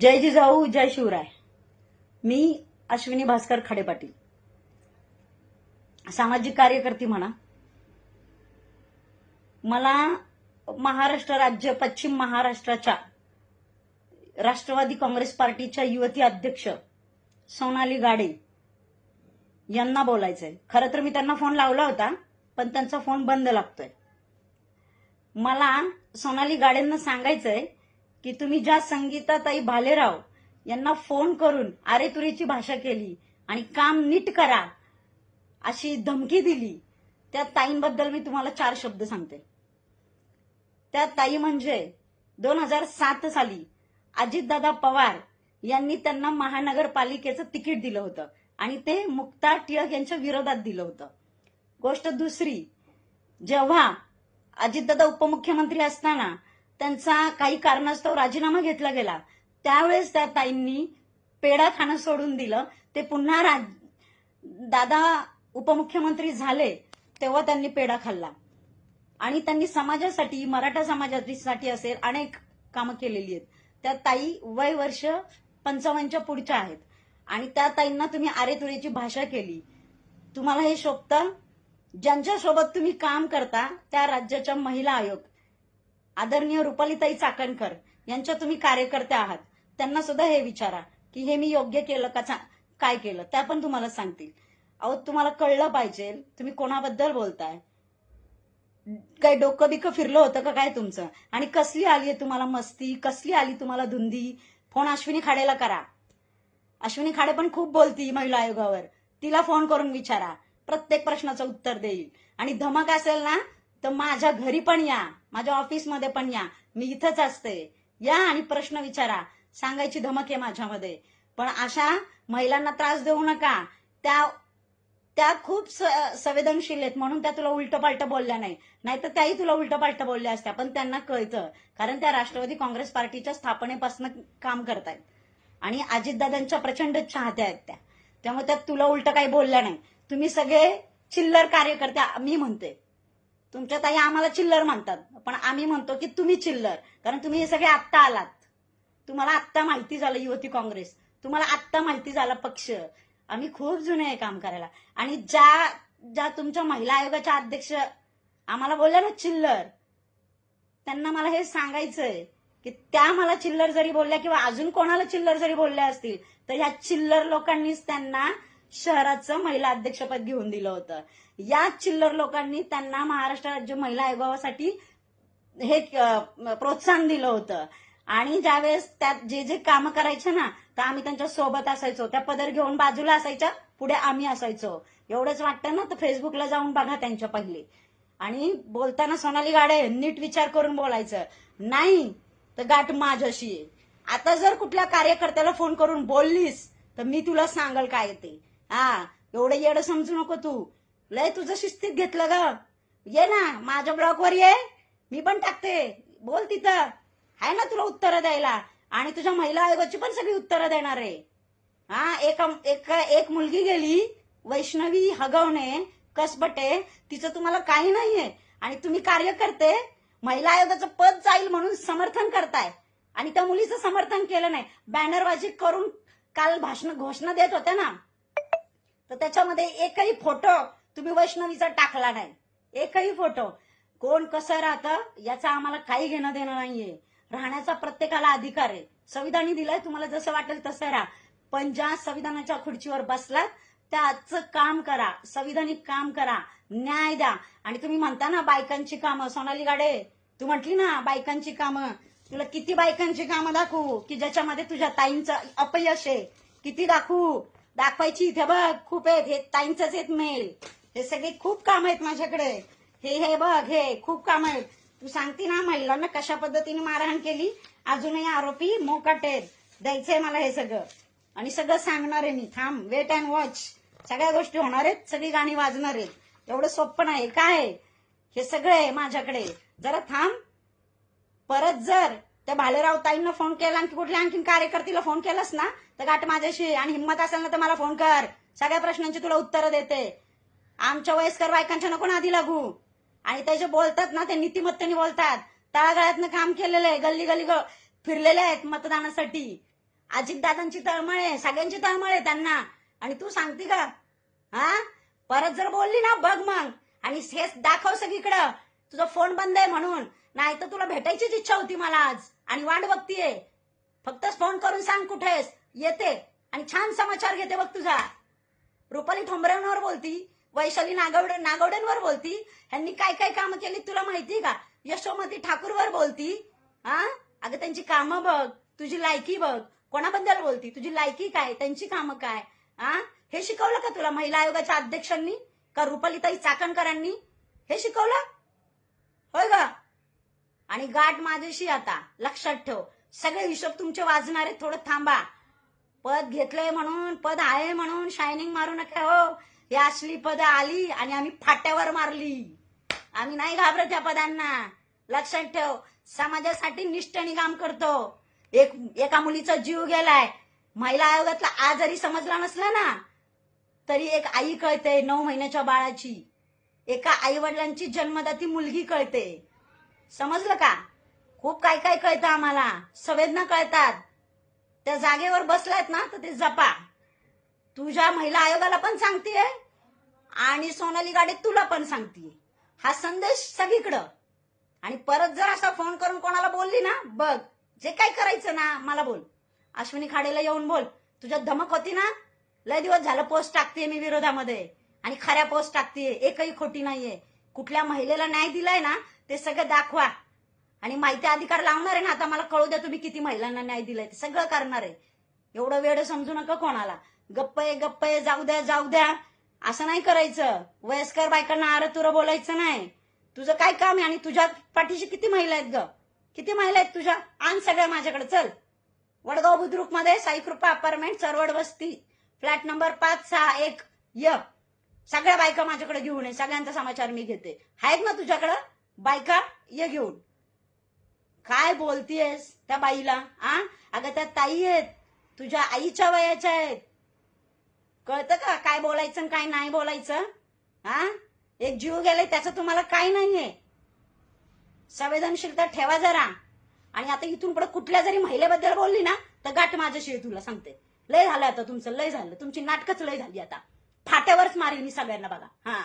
जय जिजाऊ जय शिवराय. मी अश्विनी भास्कर खाडे पाटील. सामाजिक कार्यकर्ती म्हणा. मला महाराष्ट्र राज्य पश्चिम महाराष्ट्राच्या राष्ट्रवादी काँग्रेस पार्टीच्या युवती अध्यक्ष सोनाली गाडे यांना बोलायचंय. खरं तर मी त्यांना फोन लावला होता पण त्यांचा फोन बंद लागतोय. मला सोनाली गाडेंना सांगायचंय की तुम्ही ज्या संगीताताई भालेराव यांना फोन करून आरे तुरीची भाषा केली आणि काम नीट करा अशी धमकी दिली त्या ताईंबद्दल मी तुम्हाला चार शब्द सांगते. त्या ताई म्हणजे दोन हजार सात साली अजितदादा पवार यांनी त्यांना महानगरपालिकेचं तिकीट दिलं होतं आणि ते मुक्ता टिळक यांच्या विरोधात दिलं होतं. गोष्ट दुसरी जेव्हा अजितदादा उपमुख्यमंत्री असताना त्यांचा काही कारणास्तव राजीनामा घेतला गेला. त्यावेळेस त्या ताईंनी पेढा खाणं सोडून दिलं. ते पुन्हा राज दादा उपमुख्यमंत्री झाले तेव्हा त्यांनी पेढा खाल्ला. आणि त्यांनी समाजासाठी मराठा समाजासाठी असेल अनेक कामं केलेली आहेत. त्या ताई वय वर्ष पंचावन्नच्या पुढच्या आहेत. आणि त्या ताईंना तुम्ही आरेतुरेची भाषा केली. तुम्हाला हे शोभतं? ज्यांच्यासोबत तुम्ही काम करता त्या राज्याच्या महिला आयोग. आदरणीय रुपालीताई चाकणकर यांच्या तुम्ही कार्यकर्त्या आहात. त्यांना सुद्धा हे विचारा की हे मी योग्य केलं का काय केलं त्या पण तुम्हाला सांगतील. अहो तुम्हाला कळलं पाहिजे तुम्ही कोणाबद्दल बोलताय? काय डोकं बिकं फिरलं होतं का काय तुमचं? आणि कसली आली आहे तुम्हाला मस्ती? कसली आली तुम्हाला धुंदी? फोन अश्विनी खाडेला करा. अश्विनी खाडे पण खूप बोलती महिला आयोगावर. तिला फोन करून विचारा. प्रत्येक प्रश्नाचं उत्तर देईल. आणि धमक असेल ना तर माझ्या घरी पण या माझ्या ऑफिसमध्ये पण या मी इथंच असते. या आणि प्रश्न विचारा. सांगायची धमक आहे माझ्यामध्ये. पण अशा महिलांना त्रास देऊ नका. त्या त्या खूप संवेदनशील आहेत. म्हणून त्या तुला उलट पालट बोलल्या नाही. नाहीतर त्याही तुला उलट पालट बोलल्या असत्या. पण त्यांना कळतं. कारण त्या राष्ट्रवादी काँग्रेस पार्टीच्या स्थापनेपासून काम करतायत. आणि अजितदादांच्या प्रचंड चाहत्या आहेत त्या. त्यामुळे त्या तुला उलट काही बोलल्या नाही. तुम्ही सगळे चिल्लर कार्यकर्त्या मी म्हणते. तुमच्या ताई आम्हाला चिल्लर म्हणतात. पण आम्ही म्हणतो की तुम्ही चिल्लर कारण तुम्ही हे सगळे आत्ता आलात. तुम्हाला आत्ता माहिती झालं युवती काँग्रेस. तुम्हाला आत्ता माहिती झाला पक्ष. आम्ही खूप जुने आहे काम करायला. आणि ज्या ज्या तुमच्या महिला आयोगाच्या अध्यक्ष आम्हाला बोलल्या ना चिल्लर त्यांना मला हे सांगायचंय की त्या मला चिल्लर जरी बोलल्या किंवा अजून कोणाला चिल्लर जरी बोलल्या असतील तर ह्या चिल्लर लोकांनीच त्यांना शहराचं महिला अध्यक्षपद घेऊन दिलं होतं. या चिल्लर लोकांनी त्यांना महाराष्ट्र राज्य महिला आयोगासाठी हे प्रोत्साहन दिलं होतं. आणि ज्यावेळेस त्यात जे जे काम करायचे ना तर आम्ही त्यांच्यासोबत असायचो. त्या पदर घेऊन बाजूला असायच्या पुढे आम्ही असायचो. एवढंच वाटतं ना तर फेसबुकला जाऊन बघा त्यांच्या पहिले. आणि बोलताना सोनाली गाडे नीट विचार करून बोलायचं. नाही तर गाठ माझ्याशी आता जर कुठल्या कार्यकर्त्याला फोन करून बोललीस तर मी तुला सांगल काय ते. हा एवढं येडं समजू नको तू. लय तुझं शिस्तीत घेतलं ग. ये ना माझ्या ब्लॉगवर ये. मी पण टाकते. बोल तिथं. आहे ना तुला उत्तरं द्यायला. आणि तुझ्या महिला आयोगाची पण सगळी उत्तरं देणार आहे. हा एक एक एक मुलगी गेली वैष्णवी हगवणे कसबटे तिचं तुम्हाला काही नाहीये. आणि तुम्ही कार्य करते महिला आयोगाचं पद जाईल म्हणून समर्थन करताय. आणि त्या मुलीचं समर्थन केलं नाही. बॅनरबाजी करून काल भाषण घोषणा देत होत्या ना. त्याच्यामध्ये एकही फोटो तुम्ही वैष्णवीचा टाकला नाही. एकही फोटो कोण कसं राहतं याचा आम्हाला काही घेणं देणं नाहीये. राहण्याचा प्रत्येकाला अधिकार आहे. संविधानी दिलाय तुम्हाला जसं वाटेल तसं राहा. पण ज्या संविधानाच्या खुर्चीवर बसलात त्याचं काम करा. संविधानिक काम करा. न्याय द्या. आणि तुम्ही म्हणता ना बायकांची कामं. सोनाली गाडे तू म्हटली ना बायकांची कामं. तुला किती बायकांची कामं दाखवू? की ज्याच्यामध्ये तुझ्या ताईंचं अपयश आहे. किती दाखवू? दाखवायची. इथे बघ खूप आहेत. हे ताईंच आहेत मेल हे सगळे खूप काम आहेत माझ्याकडे. हे हे बघ हे खूप काम आहेत. तू सांगते ना महिलांना कशा पद्धतीने मारहाण केली? अजूनही आरोपी मोकाट आहेत. द्यायचंय मला हे सगळं. आणि सगळं सांगणार आहे मी. थांब वेट अँड वॉच सगळ्या गोष्टी होणार आहेत. सगळी गाणी वाजणार आहेत. एवढं सोपं नाही. काय? हे सगळं आहे माझ्याकडे. जरा थांब. परत जर त्या भालेराव ताईंना फोन केला आणखी कुठल्या आणखीन कार्यकर्तीला फोन केलास ना तर गाठ माझ्याशी आणि हिंमत असेल ना तर मला फोन कर. सगळ्या प्रश्नांची तुला उत्तरं देते. आमच्या वयस्कर बायकांच्या नको आधी लागू. आणि ते जे बोलतात ना ते नीतिमत्तेने बोलतात. तळागाळ्यातनं काम केलेलं आहे गल्ली गल्ली ग- फिरलेले आहेत मतदानासाठी. अजितदादांची आहे सगळ्यांची तळमळ आहे त्यांना. आणि तू सांगते का? हा? परत जर बोलली ना बघ मग. आणि हेच दाखव सगळीकडं. तुझा फोन बंद आहे म्हणून. नाही तर तुला भेटायचीच इच्छा होती मला आज. आणि वाट बघतीये. फक्तच फोन करून सांग कुठेस. येते. आणि छान समाचार घेते बघ तुझा. रुपाली ठोंबऱ्यांवर बोलती. वैशाली नागवडे नागवड्यांवर बोलती. ह्यांनी काय काय कामं केली तुला माहिती का? यशोमती ठाकूरवर बोलती. हा अगं त्यांची कामं बघ. तुझी लायकी बघ. कोणाबद्दल बोलती? तुझी लायकी काय? त्यांची कामं काय? हा हे शिकवलं का तुला महिला आयोगाच्या अध्यक्षांनी? का रुपालीताई चाकणकरांनी? हे शिकवलं? होय ग? आणि गाठ माझ्याशी आता लक्षात ठेव. सगळे हिशोब तुमचे वाजणारे थोडं थांबा. पद घेतलंय म्हणून पद आहे म्हणून शायनिंग मारू नका हो. ही असली पद आली आणि आम्ही फाट्यावर मारली. आम्ही नाही घाबरत या पदांना. लक्षात ठेव समाजासाठी निष्ठेने काम करतो. एक एका मुलीचा जीव गेलाय. महिला आयोगातला जरी समजला नसला ना तरी एक आई कळते नऊ महिन्याच्या बाळाची. एका आई वडिलांची जन्मदाती मुलगी कळते. समजलं का? खूप काय काय कळतं आम्हाला. संवेदना कळतात. त्या जागेवर बसलायत ना तर ते जपा. तुझ्या महिला आयोगाला पण सांगतेय आणि सोनाली गाडे तुला पण सांगतेय. हा संदेश सगळीकडं. आणि परत जर असा फोन करून कोणाला बोलली ना बघ जे काय करायचं ना मला बोल. अश्विनी खाडेला येऊन बोल. तुझ्या धमक होती ना लय दिवस झालं पोस्ट टाकते मी विरोधामध्ये. आणि खऱ्या पोस्ट टाकते. एकही खोटी नाहीये. कुठल्या महिलेला न्याय दिलाय ना ते सगळं दाखवा. आणि माहिती अधिकार लावणार आहे ना आता मला कळू द्या तुम्ही किती महिलांना न्याय दिलाय. ते सगळं करणार आहे. एवढं वेळ समजू नका कोणाला. गप्प आहे गप्प आहे जाऊ द्या जाऊ द्या. असं नाही करायचं. वयस्कर बायकांना आर तुरं बोलायचं नाही. तुझं काय काम आहे? आणि तुझ्या पाठीशी किती महिला आहेत ग? किती महिला आहेत तुझ्या? आण सगळ्या माझ्याकडे. चल. वडगाव बुद्रुकमध्ये साईकृपा अपार्टमेंट चरवड वस्ती. फ्लॅट नंबर पाच सहा एक य. सगळ्या बायका माझ्याकडे घेऊन ये सगळ्यांचा समाचार मी घेते. आहेत ना तुझ्याकडं? बायका ये घेऊन. काय बोलतीयस त्या बाईला आ? अगं त्या ताई आहेत तुझ्या आईच्या वयाच्या आहेत. कळतं का काय बोलायचं आणि काय नाही बोलायचं? हा एक जीव गेलाय त्याचं तुम्हाला काय नाहीये? संवेदनशीलता ठेवा जरा. आणि आता इथून पुढे कुठल्या जरी महिलेबद्दल बोलली ना तर गाठ माझ्याशी तुला सांगते. लय झालं आता तुमचं लय झालं. तुमची नाटकच लय झाली आता. फाट्यावरच मारेल मी सगळ्यांना बघा. हा.